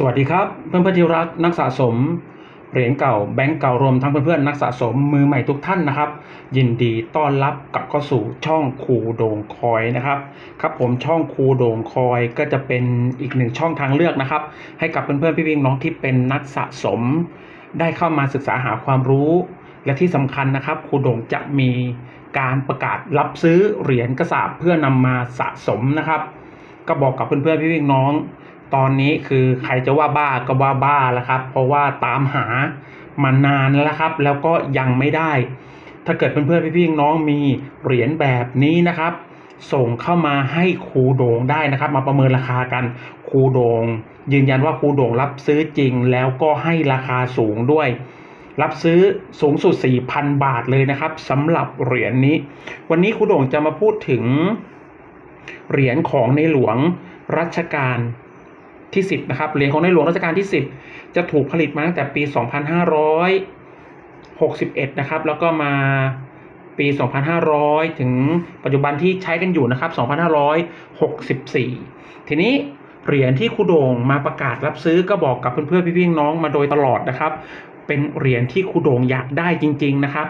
สวัสดีครับ เพื่อนเพื่อนที่รักนักสะสมเหรียญเก่าแบงก์เก่ารวมทั้งเพื่อนเพื่อนๆนักสะสมมือใหม่ทุกท่านนะครับ ยินดีต้อนรับกลับเข้าสู่ช่องคูโด่งคอยนะครับครับผมช่องคูโด่งคอยก็จะเป็นอีกหนึ่งช่องทางเลือกนะครับ ให้กับเพื่อนเพื่อนๆพี่ๆน้องที่เป็นนักสะสม ได้เข้ามาศึกษาหาความรู้ และที่สำคัญนะครับคูโด่งจะมีการประกาศรับซื้อเหรียญกระสาบเพื่อนำมาสะสมนะครับ ก็บอกกับเพื่อนๆพี่ๆน้อง ตอนนี้คือใครจะว่าบ้าก็ว่าบ้าแล้วครับ เพราะว่าตามหามานานแล้วครับ แล้วก็ยังไม่ได้ ถ้าเกิดเพื่อนๆพี่ๆน้องมีเหรียญแบบนี้นะครับ ส่งเข้ามาให้ครูโด่งได้นะครับ มาประเมินราคากันครูโด่งยืนยันว่าครูโด่งรับซื้อจริง แล้วก็ให้ราคาสูงด้วย รับซื้อสูงสุด 4,000 บาทเลยนะครับสำหรับเหรียญนี้ วันนี้ครูโด่งจะมาพูดถึงเหรียญของในหลวงรัชกาล ที่ 10 นะครับ เหรียญของในหลวงรัชกาลที่ 10 จะถูกผลิตมาตั้งแต่ปี 2561 นะครับ แล้วก็มาปี 2500 ถึงปัจจุบันที่ใช้กันอยู่นะครับ 2564 ทีนี้เหรียญที่ครูโด่งมาประกาศรับซื้อก็บอกกับเพื่อนๆพี่ๆน้องมาโดยตลอดนะครับ เป็นเหรียญที่ครูโด่งอยากได้จริง ๆนะครับ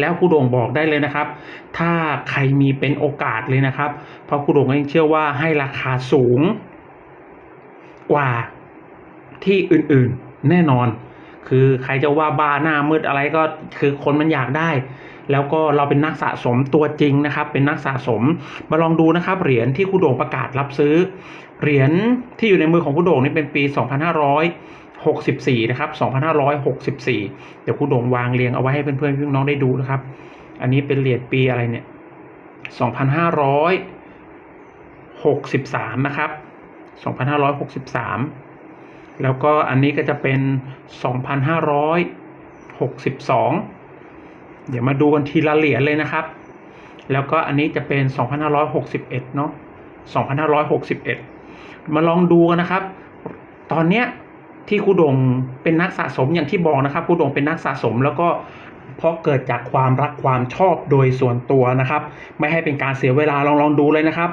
แล้วครูโด่งบอกได้เลยนะครับ ถ้าใครมีเป็นโอกาสเลยนะครับ เพราะครูโด่งเองเชื่อว่าให้ราคาสูง กว่าที่อื่นๆแน่นอน คือใครจะว่าบ้าหน้ามืดอะไรก็คือคนมันอยากได้ แล้วก็เราเป็นนักสะสมตัวจริงนะครับ เป็นนักสะสมมาลองดูนะครับ เหรียญที่ครูโด่งประกาศรับซื้อ เหรียญที่อยู่ในมือของครูโด่งนี่เป็นปี 2564 นะครับ 2564 เดี๋ยวครูโด่งวางเรียงเอาไว้ให้เพื่อนๆพี่น้องได้ดูนะครับ อันนี้เป็นเหรียญปีอะไรเนี่ย 2563 นะครับ 2563 แล้วก็อันนี้ก็จะเป็น 2562 เดี๋ยวมาดูกันทีละเหรียญเลยนะครับ แล้วก็อันนี้จะเป็น 2561 เนาะ2561 มาลองดูกันนะครับ ตอนเนี้ยที่ครูดงเป็นนักสะสมอย่างที่บอกนะครับครูดงเป็นนักสะสมแล้วก็เพราะเกิดจากความรักความชอบโดยส่วนตัวนะครับ ไม่ให้เป็นการเสียเวลาลองลองดูเลยนะครับ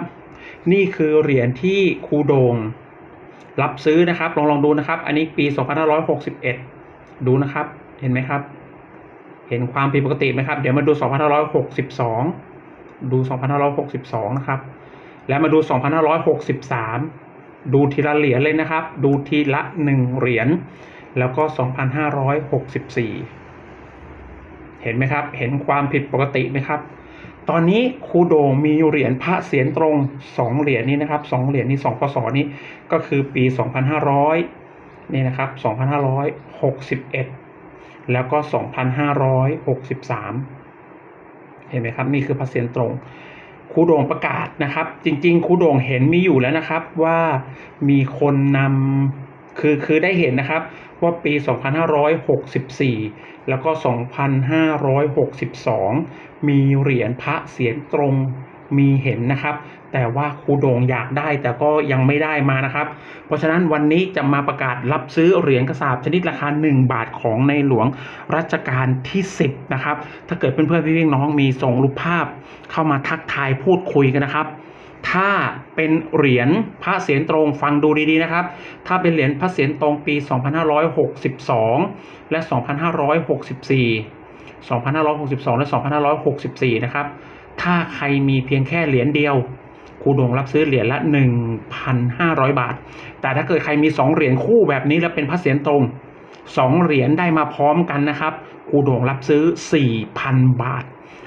นี่คือเหรียญที่ครูโดง รับซื้อนะครับ ลองลองดูนะครับ อันนี้ปี 2561 ดูนะครับ เห็นไหมครับ เห็นความผิดปกติไหมครับ เดี๋ยวมาดู 2562 ดู 2562 นะครับ แล้วมาดู 2563 ดูทีละเหรียญเลยนะครับ ดูทีละ 1 เหรียญ แล้วก็ 2564 เห็นไหมครับ เห็นความผิดปกติไหมครับ ตอนนี้ครูโด่งมีเหรียญพระเสียรตรง2เหรียญนี้นะครับ2เหรียญนี้2พศนี้ก็คือปี2500นี่นะครับ2561แล้วก็2563เห็นไหมครับนี่คือพระเสียรตรงครูโด่งประกาศนะครับ จริงๆครูโด่งเห็นมีอยู่แล้วนะครับว่ามีคนนำ คือคือได้เห็นนะครับว่าปี 2564 แล้วก็ 2562 มีเหรียญพระเสียรตรงมีเห็นนะครับ แต่ว่าครูโด่งอยากได้แต่ก็ยังไม่ได้มานะครับ เพราะฉะนั้นวันนี้จะมาประกาศรับซื้อเหรียญกระสาบชนิดราคา 1 บาทของในหลวงรัชกาลที่ 10 นะครับ ถ้าเกิดเพื่อนๆพี่ๆน้องมีส่งรูปภาพเข้ามาทักทายพูดคุยกันนะครับ ถ้าเป็นเหรียญพระเศียรตรงฟังดูดีๆนะครับ ถ้าเป็นเหรียญพระเศียรตรงปี 2562 และ 2564 2562 และ 2564 นะครับ ถ้าใครมีเพียงแค่เหรียญเดียวครูด่งรับซื้อเหรียญละ 1,500 บาท แต่ถ้าเกิดใครมี 2 เหรียญคู่แบบนี้แล้วเป็นพระเศียรตรง 2 เหรียญได้มาพร้อมกันนะครับครูด่งรับซื้อ 4,000 บาท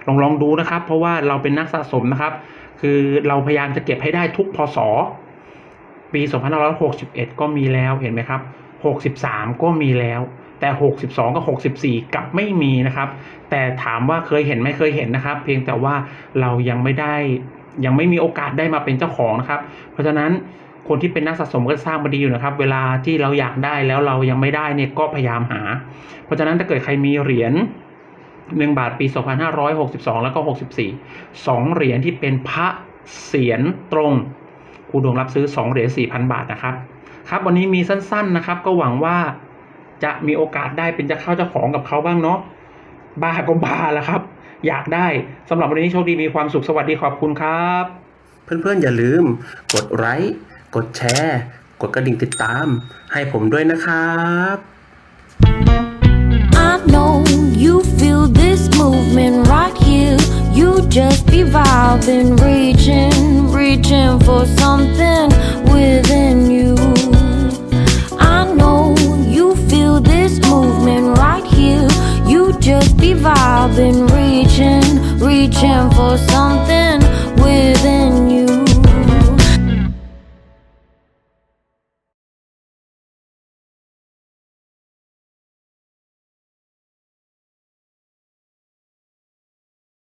ลองลองดูนะครับ เพราะว่าเราเป็นนักสะสมนะครับ คือเราพยายามจะเก็บให้ได้ทุกพศปี 2561 ก็มีแล้วเห็นไหมครับ 63 ก็มีแล้ว แต่ 62 กับ 64 กลับไม่มีนะครับ แต่ถามว่าเคยเห็นไหมเคยเห็นนะครับ เพียงแต่ว่าเรายังไม่ได้ยังไม่มีโอกาสได้มาเป็นเจ้าของนะครับ เพราะฉะนั้นคนที่เป็นนักสะสมก็สร้างมาดีอยู่นะครับ เวลาที่เราอยากได้แล้วเรายังไม่ได้เนี่ยก็พยายามหา เพราะฉะนั้นถ้าเกิดใครมีเหรียญ หนึ่งบาทปี 2562 แล้วก็ 64 2 เหรียญที่เป็นพระเสียรตรงครูดวงรับซื้อ 2 เหรียญ4,000 บาทนะครับ ครับ วันนี้มีสั้นๆนะครับ ก็หวังว่าจะมีโอกาสได้เป็นเจะเข้าเจ้าของกับเขาบ้างเนาะบ้าก็บ้าแล้วครับ อยากได้สำหรับวันนี้โชคดีมีความสุขสวัสดีขอบคุณครับ เพื่อนๆอย่าลืม กดไลค์กดแชร์ กดกระดิ่งติดตาม ให้ผมด้วยนะครับ searching for something within